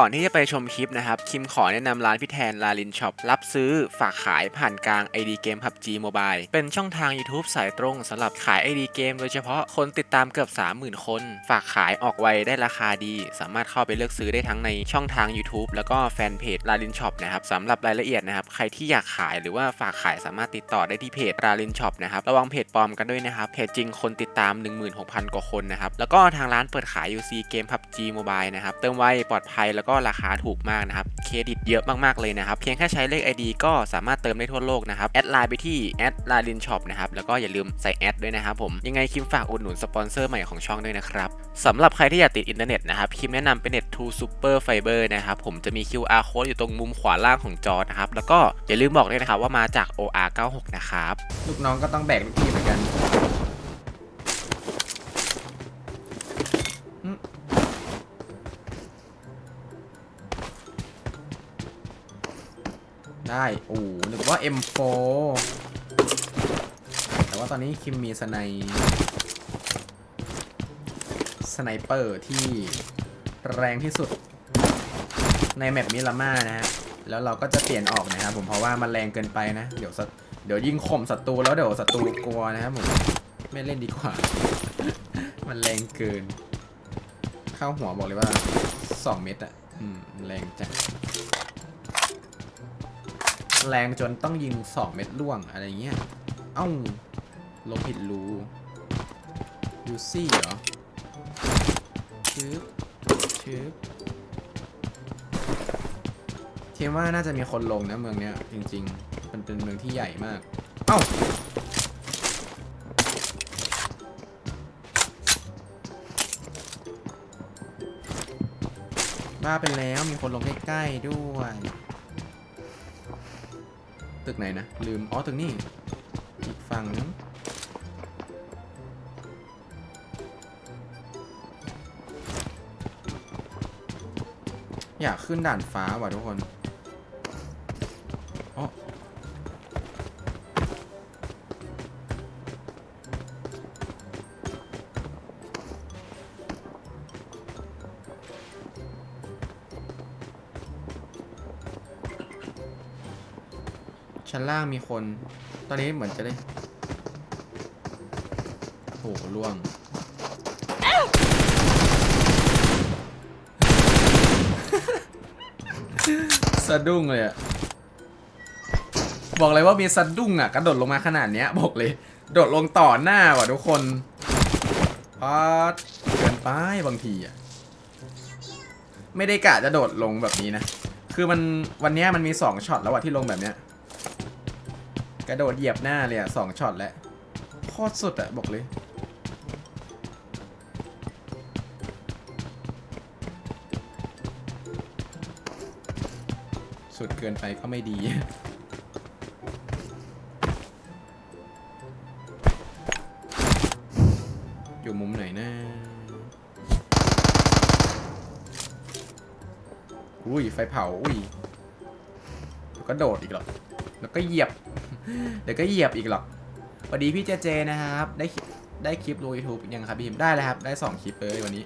ก่อนที่จะไปชมคลิปนะครับ คิมขอแนะนำร้านพี่แทนลาลินช็อปรับซื้อฝากขายผ่านกลาง ID เกม PUBG Mobile เป็นช่องทาง YouTube สายตรงสำหรับขาย ID เกมโดยเฉพาะคนติดตามเกือบ 30,000 คน ฝากขายออกไวได้ราคาดี สามารถเข้าไปเลือกซื้อได้ทั้งในช่องทาง YouTube แล้วก็แฟนเพจลาลินช็อปนะครับสำหรับรายละเอียดนะครับใครที่อยากขายหรือว่าฝากขายสามารถติดต่อได้ที่เพจลาลินช็อปนะครับระวังเพจปลอมกันด้วยนะครับเพจจริงคนติดตาม 16,000 กว่าคนนะครับแล้วก็ทางร้านเปิดขาย UC เกม PUBG Mobile นะครับเติมไวปลอดภัยแล้วก็ราคาถูกมากนะครับ เครดิตเยอะมากๆเลยนะครับ เพียงแค่ใช้เลข ID ก็สามารถเติมได้ทั่วโลกนะครับ แอดไลน์ไปที่แอดลาลินช็อปนะครับ แล้วก็อย่าลืมใส่แอดด้วยนะครับผม ยังไงคิมฝากอุดหนุนสปอนเซอร์ใหม่ของช่องด้วยนะครับสำหรับใครที่อยากติดอินเทอร์เน็ตนะครับ คิมแนะนำเป็นเน็ต True Super Fiber นะครับผมจะมี QR code อยู่ตรงมุมขวาล่างของจอนะครับ แล้วก็อย่าลืมบอกด้วยนะครับว่ามาจาก OR96 นะครับ ลูกน้องก็ต้องแบกลูกพี่เหมือนกัน ได้โอ้นึกว่า M4 แต่ว่าตอนนี้คิมมีสไนสไนเปอร์ที่แรงที่สุด ในแมปมิลาม่านะฮะแล้วเราก็จะเปลี่ยนออกนะครับผมเพราะว่ามันแรงเกินไปนะ เดี๋ยวสเดี๋ยวยิงข่มศัตรูแล้วเดี๋ยวศัตรูกลัวนะครับผมไม่เล่นดีกว่า มันแรงเกิน เข้าหัวบอกเลยว่า 2 เม็ดอะอืมแรงจัง แรงจนต้องยิง2เม็ดล่วงอะไรเงี้ย เอ้า ลงผิดรูยูซี่เหรอชึบชึบเทมว่าน่าจะมีคนลงนะเมืองเนี้ย จริง ๆ มันเป็นเมืองที่ใหญ่มาก เอ้าบ้าไปแล้วมีคนลงใกล้ๆด้วย ตึกไหนนะ ลืม อ๋อ ตึกนี้ อีกฝั่งนึงอยากขึ้นด่านฟ้าว่ะทุกคน ชั้นล่างมีคน ตอนนี้เหมือนจะได้ โอ้โหล่วง สะดุ้งเลยอะบอกเลยว่ามีสะดุ้งอะกระโดดลงมาขนาดเนี้ย บอกเลย โดดลงต่อหน้าว่ะทุกคนพอดเกินไปบางทีอะไม่ได้กะจะโดดลงแบบนี้นะ คือมันวันนี้มันมีสองช็อตแล้วอะที่ลงแบบเนี้ย กระโดดเหยียบหน้าเลยอะสองช็อตแล้วโคตรสุดอะ บอกเลย สุดเกินไปก็ไม่ดี อยู่มุมไหนนะอุ้ย ไฟเผา อุ้ย แล้วก็โดดอีกหรอกแล้วก็เหยียบ เดี๋ยวก็เหยียบอีกหรอกสวัสดีพี่เจเจนะครับ ได้ได้คลิปลงยูทูบยังครับพี่พิมได้แล้วครับ ได้สองคลิปเลยวันนี้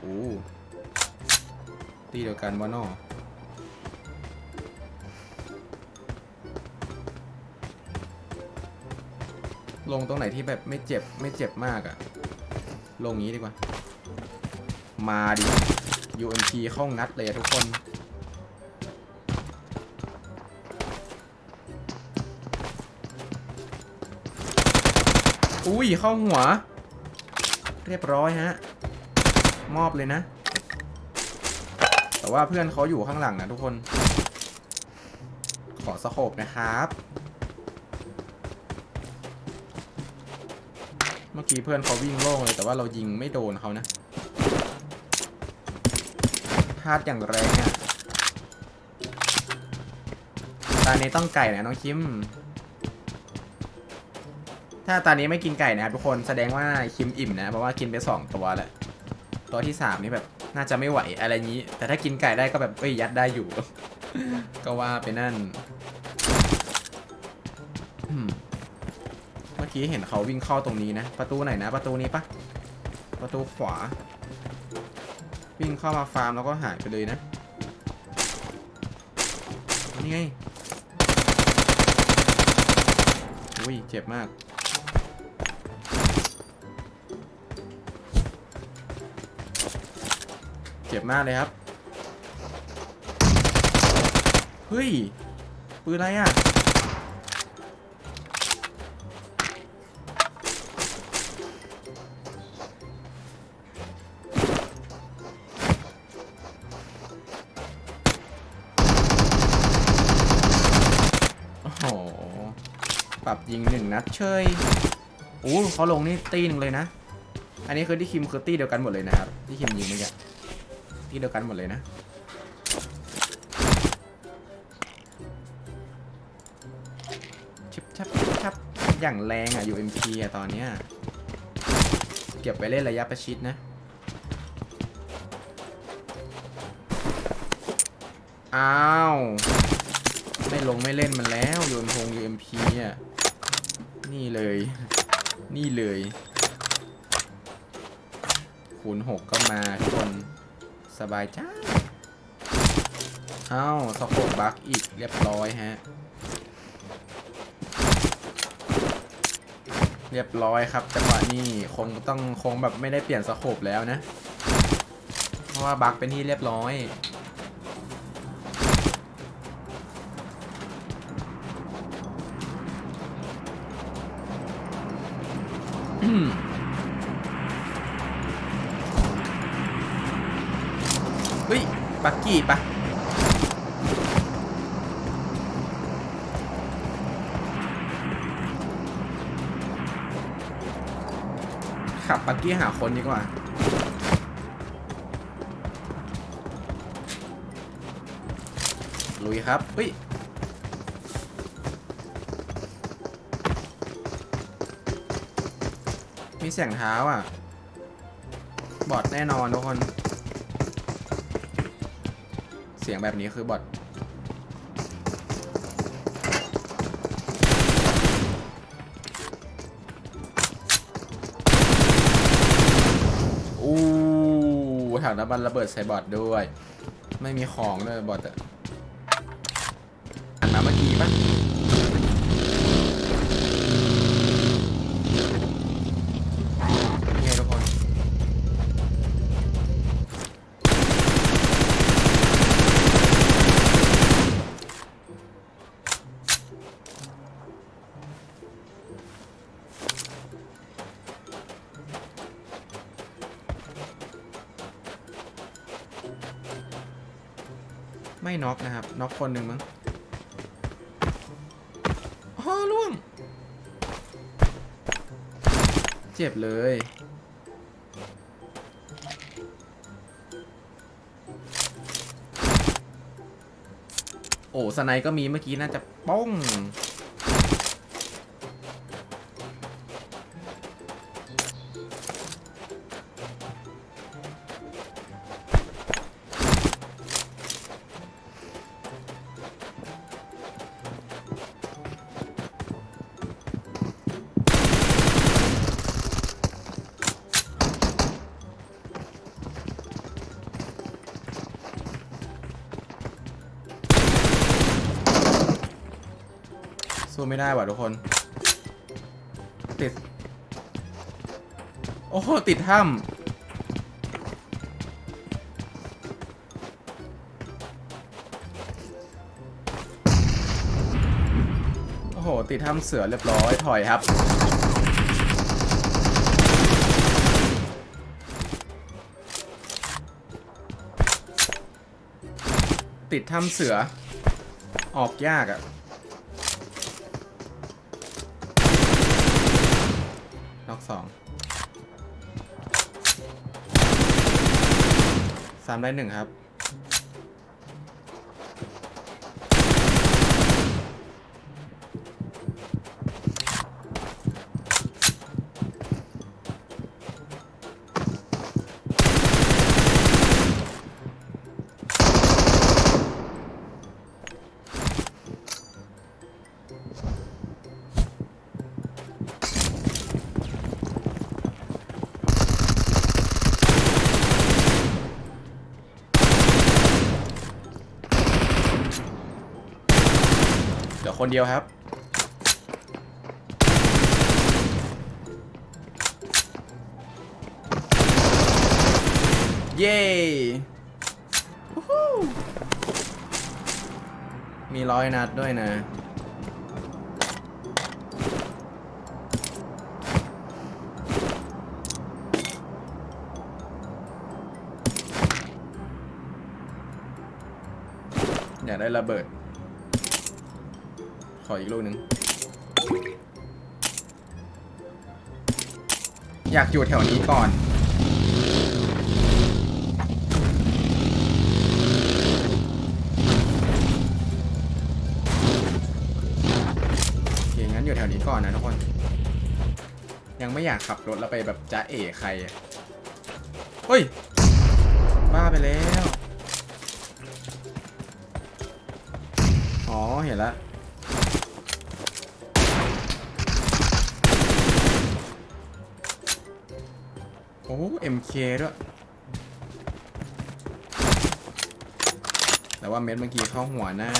โอ้ตีเดียวกันวะนอลงตรงไหนที่แบบไม่เจ็บไม่เจ็บมากอะลงงี้ดีกว่า มาดิ UMP เข้างัดเลยทุกคน อุ้ยเข้าหัว เรียบร้อยฮะ มอบเลยนะ แต่ว่าเพื่อนเขาอยู่ข้างหลังนะทุกคน ขอสโคบนะครับ เมื่อกี้เพื่อนเขาวิ่งโล่งเลย แต่ว่าเรายิงไม่โดนเขานะพลาดอย่างแรงอะ่ะตานี้ต้องไก่นะน้องคิม ถ้าตอนนี้ไม่กินไก่นะครับทุกคนแสดงว่าคิมอิ่มนะ เพราะว่ากินไปสองตัวแหละตัวที่สามนี่แบบน่าจะไม่ไหวอะไรงี้ แต่ถ้ากินไก่ได้ก็แบบเอ้ยยัดได้อยู่ ก็ว่าไปนั่นเมื่อกี้เห็นเขาวิ่งเข้าตรงนี้นะ ประตูไหนนะ ประตูนี้ปะประตูขวา วิ่งเข้ามาฟาร์มแล้วก็หายไปเลยนะนนี่ไงอุ้ยเจ็บมาก เจ็บมากเลยครับ เฮ้ย ปืนอะไรอะ โอ้โห ปรับยิงหนึ่งนัดเชยโอ้เขาลงนี่ตีหนึ่งเลยนะ อันนี้คือที่คิมคือตีเดียวกันหมดเลยนะครับ ที่คิมยิงเมื่อกี้ ตีเดียวกันหมดเลยนะชิบชับชิบชับอย่างแรงอะ UMP อะตอนเนี้ย เก็บไปเล่นระยะประชิดนะ อ้าว ไม่ลงไม่เล่นมันแล้วโยนพง UMP อะ นี่เลย นี่เลย คูณหกก็มาคน สบายจ้าเอ้าสโคบบักอีกเรียบร้อยฮะ เรียบร้อยครับ จังหวะนี้คงต้องคงแบบไม่ได้เปลี่ยนสโคบแล้วนะ เพราะว่าบักเป็นที่เรียบร้อยเบักกี้ปะขับบักกี้หาคนดีกว่าลุยครับเฮ้ยมีเสียงเท้าอะ บอดแน่นอนทุกคน เสียงแบบนี้คือบอทอู้ถังน้ำมันระเบิดใส่บอทด้วย ไม่มีของเลยบอทอะหันมาเมื่อกี้ปะ น็อกนะครับ น็อกคนหนึ่งมั้งอ๋อล่วง เจ็บเลย โอ้สไนก็มีเมื่อกี้น่าจะป้อง สู้ไม่ได้ว่ะทุกคน ติด โอ้โห ติดถ้ำโอ้โห ติดถ้ำเสือเรียบร้อย ถอยครับติดถ้ำเสือ ออกยากอะ่ะ สองสามได้หนึ่งครับ คนเดียวครับ เย้มีร้อยนัดด้วยนะ อยากได้ระเบิด ออีกลูกหนึ่งอยากอยู่แถวนี้ก่อน โอเค งั้นอยู่แถวนี้ก่อนนะทุกคน ยังไม่อยากขับรถแล้วไปแบบจ้าเอ๋ใครเฮ้ย บ้าไปแล้ว อ๋อ เห็นแล้ว โอ้ MK ด้วย แต่ว่าเม็ดเมื่อกี้เข้าหัวหน้า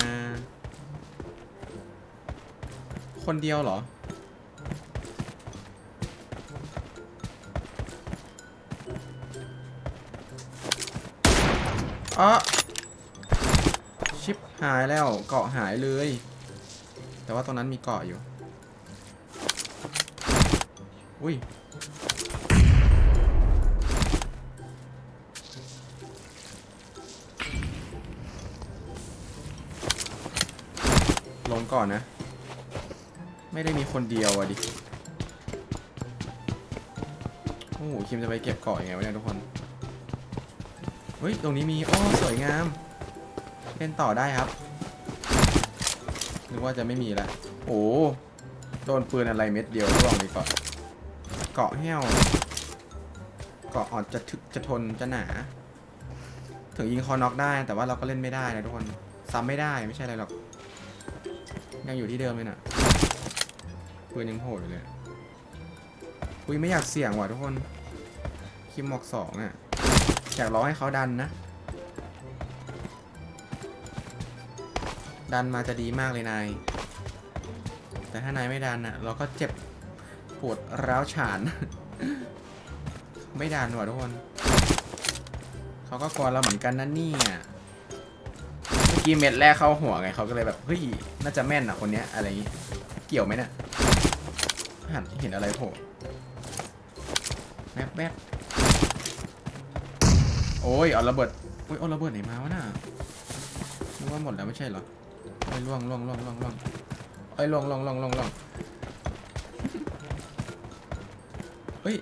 คนเดียวเหรอ อ๋อ ชิปหายแล้ว เกาะหายเลย แต่ว่าตรงนั้นมีเกาะอยู่ อุ้ย ก่อนนะ ไม่ได้มีคนเดียวอะดิ โอ้โหคิมจะไปเก็บเกาะยังไงวะเนี่ยทุกคน เฮ้ย ตรงนี้มีอ้อสวยงาม เล่นต่อได้ครับ นึกว่าจะไม่มีละ โอ้โดนปืนอะไรเม็ดเดียวร่วงเลยเกาเกาะแห้ว เกาะอ่อนจะถึกจะทนจะหนา ถึงยิงคอน็อกได้แต่ว่าเราก็เล่นไม่ได้นะทุกคน ซ้ำไม่ได้ไม่ใช่อะไรหรอก ยังอยู่ที่เดิมเลยน่ะปืนยังโหดอยู่เลยอุ้ยไม่อยากเสี่ยงว่ะทุกคน คิมหมอกสองอะอยากร้องให้เขาดันนะ ดันมาจะดีมากเลยนาย แต่ถ้านายไม่ดันอะ เราก็เจ็บปวดร้าวฉาน ไม่ดันว่ะทุกคน เขาก็กลัวเราเหมือนกันนะเนี่ยเมื่อ กี้เม็ดแรกเข้าหัวไงเขาก็เลยแบบเฮ้ยน่าจะแม่นอะคนเนี้ยอะไรอย่างงี้เกี่ยวไหมเนี่ยหันเห็นอะไรโผล่แวบแวบโอ้ยเอาระเบิดโอ้ยเอาระเบิดไหนมาวะน่ะนึกว่าหมดแล้วไม่ใช่เหรอไอ้ล่วงล่วงล่วงล่วงล่วงไอ้ล่วงล่วงล่วงล่วงล่วงเฮ้ย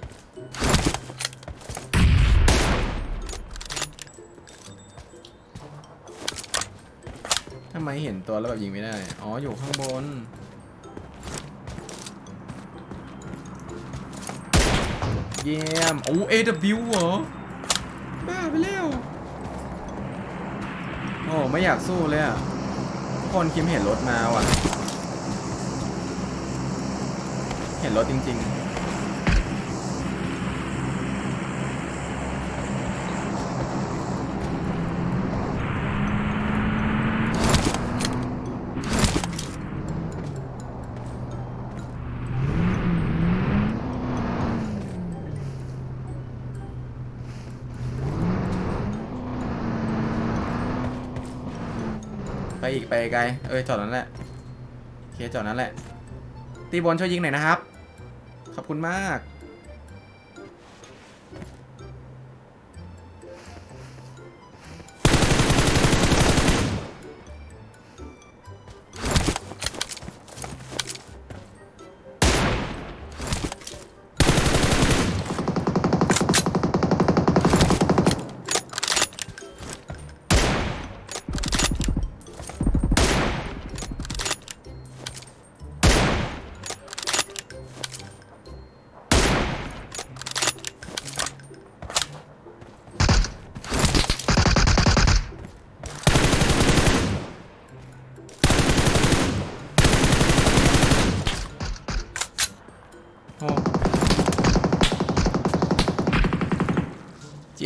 ไมเห็นตัวแล้วแบบยิงไม่ได้ อ๋อ อยู่ข้างบน เยี่ยม โอ้ AW เหรอ บ้าไปแล้ว โอ้ ไม่อยากสู้เลยอะ คนคิมเห็นรถมาว่ะ เห็นรถจริง ๆ ไปอีกไปไกลเอ้ยจอดนั้นแหละโอเคจอดนั้นแหละ ตีบอลช่วยยิงหน่อยนะครับ ขอบคุณมาก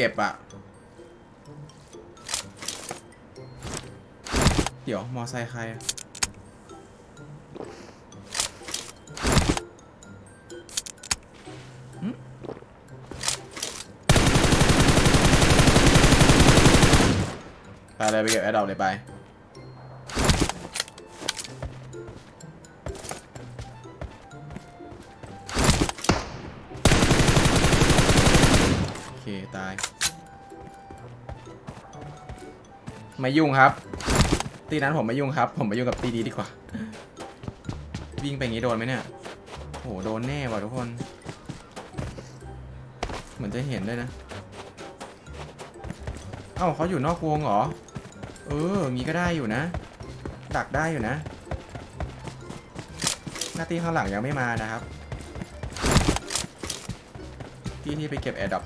จ็บอะเดี๋ยว มอไซค์ใครอะไปเลยไปเก็บแอดดอปเลยไป ไม่ยุ่งครับ ตีนั้นผมไม่ยุ่งครับ ผมไปยุ่งกับตีดีดีกว่า วิ่งไปงี้โดนไหมเนี่ย โห โดนแน่ว่ะทุกคน เหมือนจะเห็นด้วยนะ เอ้าเขาอยู่นอกวงเหรอ เอออย่างงี้ก็ได้อยู่นะ ดักได้อยู่นะ หน้าที่ข้างหลังยังไม่มานะครับ ที่ที่ไปเก็บแอร์ดรอป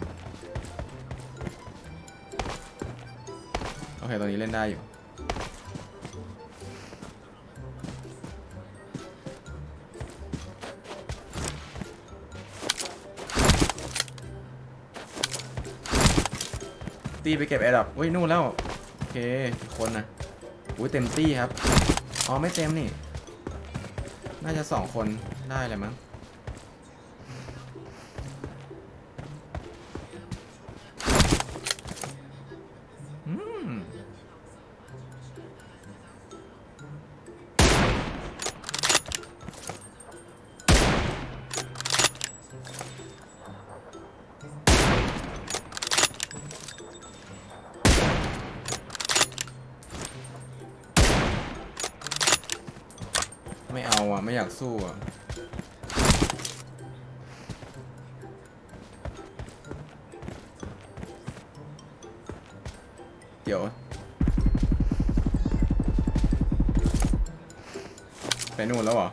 เคตอนนี้เล่นได้อยู่ ตีไปเก็บแอร์ดรอปอุ้ย นู่นแล้ว โอเคคนนะอุ้ยเต็มตี้ครับ อ๋อ ไม่เต็มนี่ น่าจะสองคนได้เลยมั้ง เดี๋ยว ไปนู่นแล้วเหรอ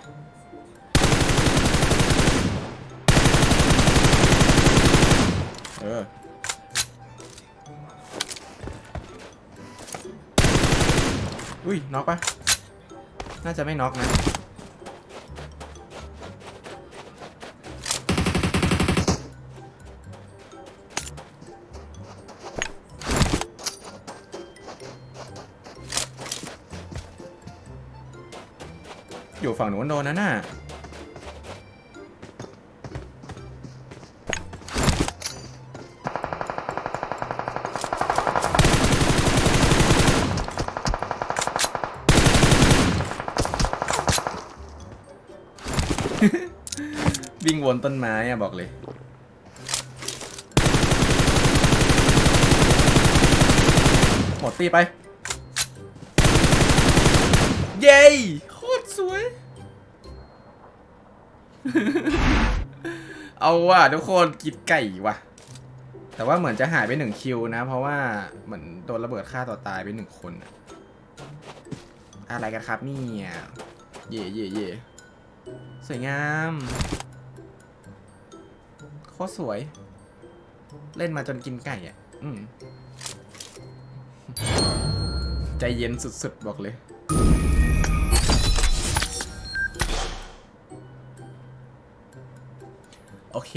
เอออุ้ยน็อกปะน่าจะไม่น็อกนะ อยู่ฝั่งนู้นโดนนะน่ะวิ่งวนต้นไม้อะบอกเลยหมดตีไป เย้ เอาว่ะทุกคนกินไก่ว่ะ แต่ว่าเหมือนจะหายไปหนึ่งคิวนะ เพราะว่าเหมือนโดนระเบิดฆ่าต่อตายไปหนึ่งคนอะอะไรกันครับเนี่ยเย่เย่เย่สวยงามโคตรสวย เล่นมาจนกินไก่อะ อืม ใจเย็นสุดๆ บอกเลย โอเค